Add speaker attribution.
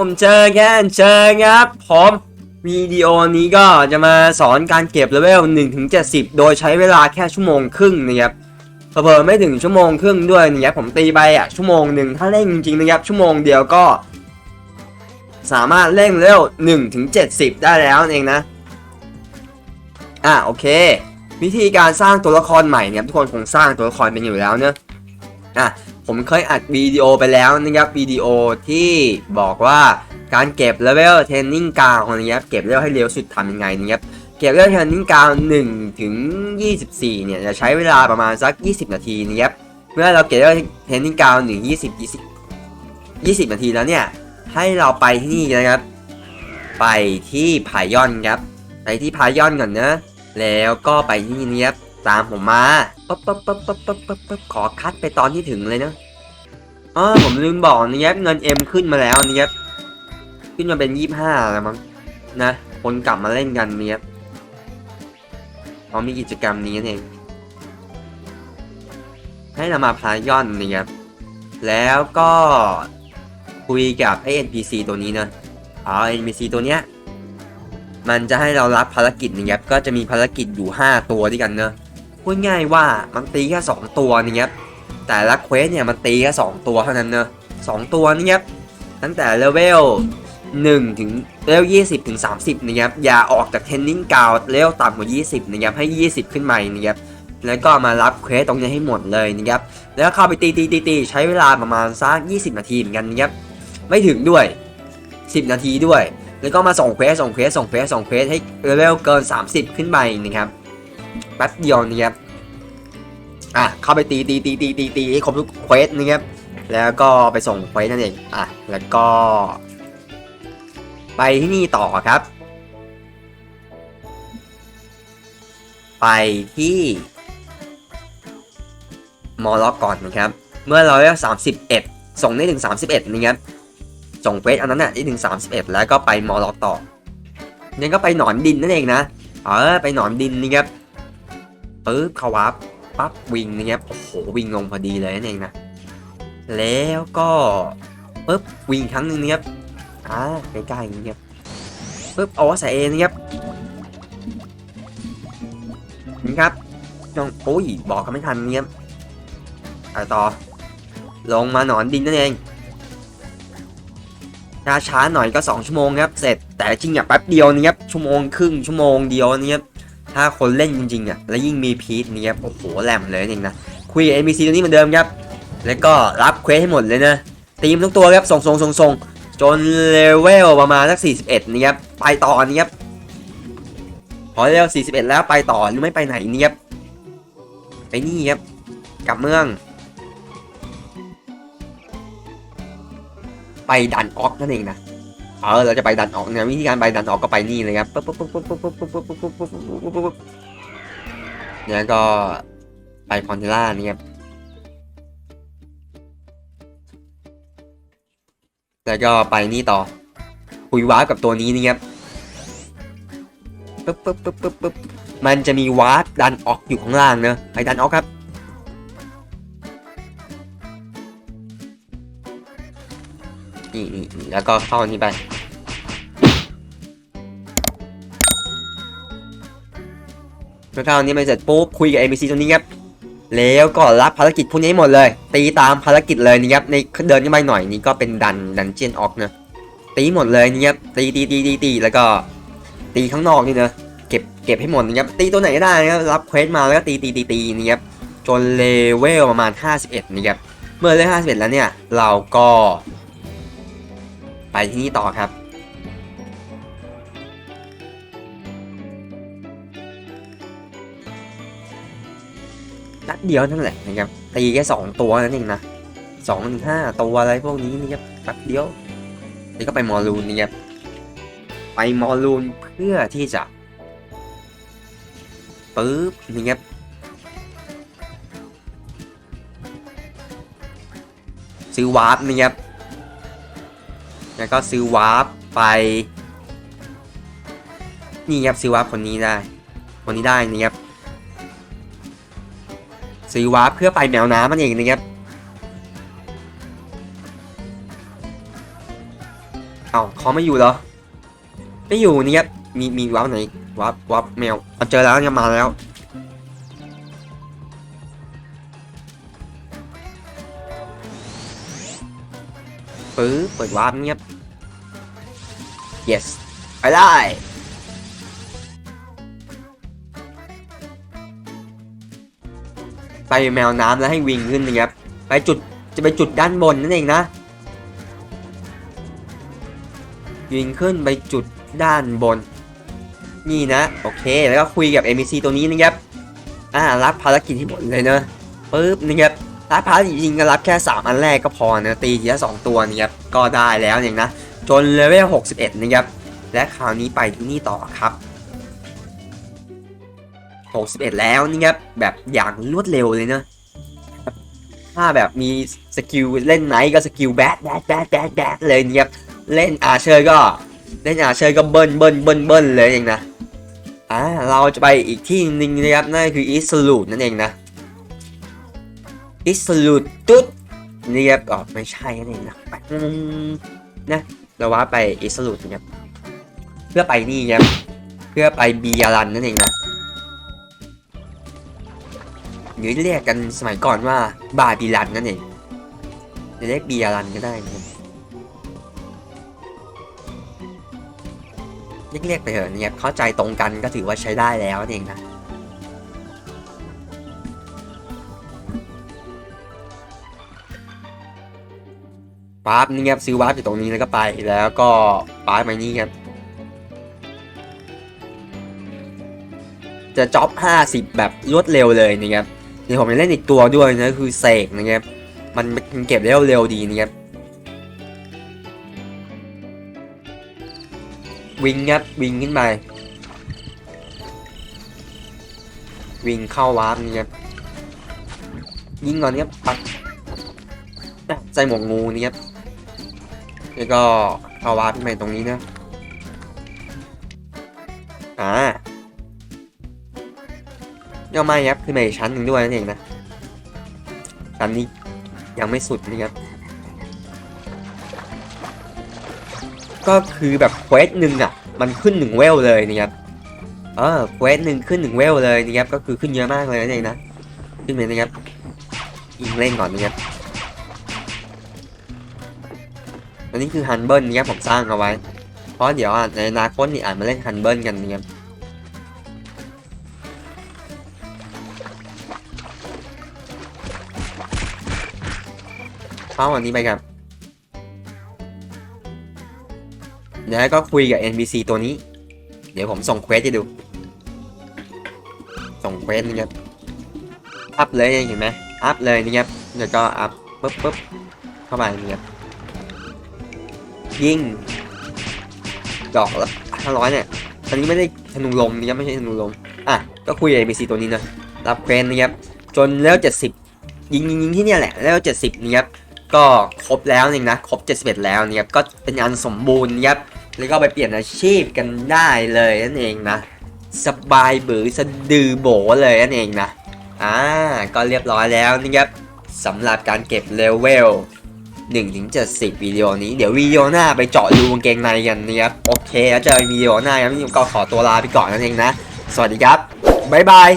Speaker 1: ผมเจอแค่เจอครับผมวิดีโอนี้ก็จะมาสอนการเก็บเลเวล1ถึง70 โดยใช้เวลาแค่ชั่วโมงครึ่งนะครับเผลอไม่ถึงชั่วโมงครึ่งด้วยนะครับผมตีไปอะชั่วโมงหนึ่งถ้าเล่นจริงๆนะครับชั่วโมงเดียวก็ สามารถเล่นเลเว1ถึง70 ได้แล้วเองนะ อะโอเค วิธีการสร้างตัวละครใหม่เนี่ยทุกคนคงสร้างตัวละครเป็นอยู่แล้วเนอะอะ ผมเคยอัดวิดีโอไปแล้วนะครับวิดีโอที่บอกว่าการเก็บเลเวลเทรนนิ่งกาวนะครับเก็บเลเวลให้เร็วสุดทำยังไงนะครับเก็บเลเวลเทรนนิ่งกาว1ถึง 24 เนี่ยจะใช้เวลาประมาณสัก 20 นาทีนะครับเมื่อเราเก็บเลเวลเทรนนิ่งกาว1 20 20 20 นาทีแล้วเนี่ยให้เราไปที่นี่นะครับ ไปที่พายอนครับไปที่พายอนก่อนนะแล้วก็ไปที่นี่นะครับ ตามผมมาปั๊บปั๊บปั๊บปั๊บปั๊บปั๊บปั๊บขอคัดไปตอนที่ถึงเลยเนาะอ๋อผมลืมบอกนะครับเงิน M ขึ้นมาแล้วนะครับขึ้นมาเป็นยี่ห้าแล้วมั้งนะคนกลับมาเล่นกันนะครับเพราะมีกิจกรรมนี้นั่นเอง ให้เรามาพายอนนะครับแล้วก็คุยกับไอ้ NPC ตัวนี้นะอ๋อ NPC ตัวเนี้ยมันจะให้เรารับภารกิจนะครับก็จะมีภารกิจอยู่ 5 ตัวด้วยกันเนอะ พูดง่ายว่ามันตีแค่2ตัวนะครับแต่ละเควสเนี่ยมันตีแค่2ตัวเท่านั้นเนอะสองตัวนี่ครับตั้งแต่เลเวล1ถึงเลเวล20ถึง30นะครับอย่าออกจากเทนนิ่งกาวเลเวลต่ำกว่า 20นะครับให้ 20 ขึ้นมานะครับแล้วก็มารับเควสตรงนี้ให้หมดเลยนะครับแล้วเข้าไปตีตีตีตีใช้เวลาประมาณสัก20 นาทีเหมือนกันนะครับไม่ถึงด้วย 10 นาทีด้วย แล้วก็มาส่งเควสส่งเควสส่งเควสส่งเควสให้เลเวลเกิน 30 ขึ้นไปนะครับ แป๊บเดียวนะครับอะเข้าไปตีตีตีตีตีตีให้ครบทุกเควสนะครับแล้วก็ไปส่งเควสนั่นเองอะแล้วก็ ไปที่นี่ต่อครับ ไปที่มอล็อกก่อนนะครับ เมื่อเราได้31ส่งได้ถึง31นะครับส่งเควสอันนั้นน่ะได้ถึง31แล้วก็ไปมอล็อกต่อนี่ก็ไปหนอนดินนั่นเองนะเออไปหนอนดินนี่ครับ ปึ๊บเขาวับปั๊บวิ่งนี่ครับโอ้โหวิ่งลงพอดีเลยนั่นเองนะแล้วก็ปึ๊บวิ่งครั้งหนึ่งนี่ครับอ่าใกล้ๆอย่างนี้ครับปึ๊บเอาใส่เองนะครับนี่ครับน้องโอ้ยบอกกันไม่ทันเนี่ครับไปต่อ ลงมาหนอนดินนั่นเองช้าช้าหน่อยก็ 2 ชั่วโมงครับ เสร็จแต่จริงอะแป๊บเดียวนี่ครับชั่วโมงครึ่งชั่วโมงเดียวนี่ครับ ถ้าคนเล่นจริงๆอะ แล้วยิ่งมีพีทนี่ครับโอ้โหแหลมเลยจริงนะ คุยกับ NPC ตัวนี้เหมือนเดิมครับ แล้วก็รับเควสให้หมดเลยนะ ตีมทุกตัวครับส่งส่งส่งส่งจนเลเวลประมาณสัก 41 นี่ครับ ไปต่อนี่ครับ พอเลเวล41 แล้วไปต่อหรือไม่ไปไหนนี่ครับ ไปนี่ครับ กลับเมือง ไปดันออกนั่นเองนะ เออเราจะไปดันออกเนี่ยวิธีการไปดันออกก็ไปนี่เลยครับปุ๊บปุ๊บปุ๊บปุ๊บปุ๊บปุ๊บปุ๊บปุ๊บปุ๊บปุ๊บปุ๊บปุ๊บปุ๊บแล้วก็ไปคอนเทล่านี่ครับแล้วก็ไปนี่ต่อคุยวาร์ปกับตัวนี้นี่ครับปุ๊บปุ๊บปุ๊บปุ๊บปุ๊บมันจะมีวาร์ปดันออกอยู่ข้างล่างเนอะไปดันออกครับ นี่แล้วก็เข้าอันนี้ไปเมื่อเข้าอันนี้ไปเสร็จปุ๊บคุยกับ NPC ตัวนี้ครับแล้วก็รับภารกิจพวกนี้ให้หมดเลย ตีตามภารกิจเลยนะครับในเดินขึ้นไปหน่อยนี่ก็เป็นดันดันเจียนออกนะตีหมดเลยนี่ครับตีตีตีตีตีแล้วก็ ตีข้างนอกนี่นะเก็บเก็บให้หมดนะครับตีตัวไหนก็ได้นะครับรับเควสมาแล้วก็ตีตีตีตีนี่ครับจนเลเวลประมาณ 51นี่ครับเมื่อเลเวล51 แล้วเนี่ย เราก็ ไปที่นี่ต่อครับ นัดเดียวนั่นแหละนะครับ ตีแค่สองตัวนั่นเองนะสองถึงห้าตัวอะไรพวกนี้นะครับแป๊บเดียวนี่ก็ไปมอลูนนี่ครับ ไปมอลลูนเพื่อที่จะปึ๊บนี่ครับซื้อวาร์ปนี่ครับ แล้วก็ซื้อวาร์ปไป นี่ครับซื้อวาร์ปคนนี้ได้ คนนี้ได้นี่ครับซื้อวาร์ปเพื่อไปแมวน้ำมันเองนะครับเอาเขาไม่อยู่เหรอ ไม่อยู่นี่ครับมีมีวับไหนวับวับแมวเอาเจอแล้วเนี่ยมาแล้ว ปื้อเปิดวาร์ปเงียบ yes ไปได้ไปแมวน้ำแล้วให้วิ่งขึ้นนะครับ ไปจุดจะไปจุดด้านบนนั่นเองนะ วิ่งขึ้นไปจุดด้านบน นี่นะ โอเค แล้วก็คุยกับ NPC ตัวนี้นะครับ อ่า รับภารกิจที่หมดเลยเนอะปึ๊บนะครับ รับภารกิจริงๆก็รับแค่ 3 อันแรกก็พอนะตีทีละ2ตัวนะครับก็ได้แล้วเองนะจนเลเวล61 นะครับ และคราวนี้ไปที่นี่ต่อครับ 61 แล้วนี่ครับแบบอย่างรวดเร็วเลยเนะถ้าแบบมีสกิลเล่นไหนก็สกิลแบดแบดแบดแบดแบดเลยนะครับเล่นอาเชอร์ก็เล่นอาเชอร์ก็เบิ้ลเบิ้ลเบิ้ลเบิ้ลเลยเองนะอ่าเราจะไปอีกที่หนึ่งนะครับนั่นคืออิสลูดนั่นเองนะ อิสลูดตุ๊ดนี่ครับอ๋อไม่ใช่นั่นเองนะไปนะเราว่าไปอิสลูดนะครับเพื่อไปนี่ครับเพื่อไปบีอารันนั่นเองนะหรือเรียกกันสมัยก่อนว่าบาบิลันนั่นเองจะเรียกบีอารันก็ได้นะเรียกเรียกไปเถอะเนี่ยเข้าใจตรงกันก็ถือว่าใช้ได้แล้วนั่นเองนะ วาร์ปนี่ครับซื้อวาร์ปอยู่ตรงนี้แล้วก็ไปแล้วก็วาร์ปมานี่ครับจะจ็อบ 50 แบบรวดเร็วเลยนะครับเดี๋ยวผมจะเล่นอีกตัวด้วยนะคือเสกนะครับมันมันเก็บได้เร็วดีนะครับวิ่งครับวิ่งขึ้นไปวิ่งเข้าวาร์ปนี่ครับยิงก่อนครับปัดใส่หมวกงูนี่ครับ แล้วก็เข้าวาร์ปขึ้นไปตรงนี้นะอ่าย่อม่ครับขึ้นมาอีกชั้นหนึ่งด้วยนั่นเองนะ ชั้นนี้ยังไม่สุดนี่ครับ ก็คือแบบเควสหนึ่งอะ มันขึ้นหนึ่งเวลเลยนะครับเออเควสหนึ่งขึ้นหนึ่งเวลเลยนะครับ ก็คือขึ้นเยอะมากเลยนั่นเองนะ ขึ้นไปนะครับ ยิงเล่นก่อนนะครับ นนี้คือฮันเบิลนะครับผมสร้างเอาไว้ เพราะเดี๋ยวในอนาคตนี่อาจมาเล่นฮันเบิลกันนะครับเข้าอันนี้ไปครับแล้วก็คุยกับ NPC ตัวนี้ เดี๋ยวผมส่งเควสให้ดู ส่งเควสนะครับ อัพเลยเห็นไหมอัพเลยนะครับแล้วก็อัพปุ๊บปุ๊บเข้ามานี่ครับ ยิง ดอกละห้าร้อยเนี่ยอันนี้ไม่ได้ธนูลมนะครับไม่ใช่ธนูลมอะก็คุยกับ NPC ตัวนี้นะรับเควสนะครับจนแล้วเจ็ดสิบยิงยิงยิงที่เนี่ยแหละแล้วเจ็ดสิบนะครับก็ครบแล้วนี่นะครบ71แล้วนะครับก็เป็นอันสมบูรณ์นะครับแล้วก็ไปเปลี่ยนอาชีพกันได้เลยนั่นเองนะสบายบือสะดือโบเลยนั่นเองนะอ่าก็เรียบร้อยแล้วนะครับสำหรับการเก็บเลเวล 1ถึง70วิดีโอนี้เดี๋ยววิดีโอหน้าไปเจาะดูกางเกงในกันนะครับโอเค แล้วเจอวิดีโอหน้าครับนี่ก็ขอตัวลาไปก่อนนั่นเองนะ สวัสดีครับบ๊ายบาย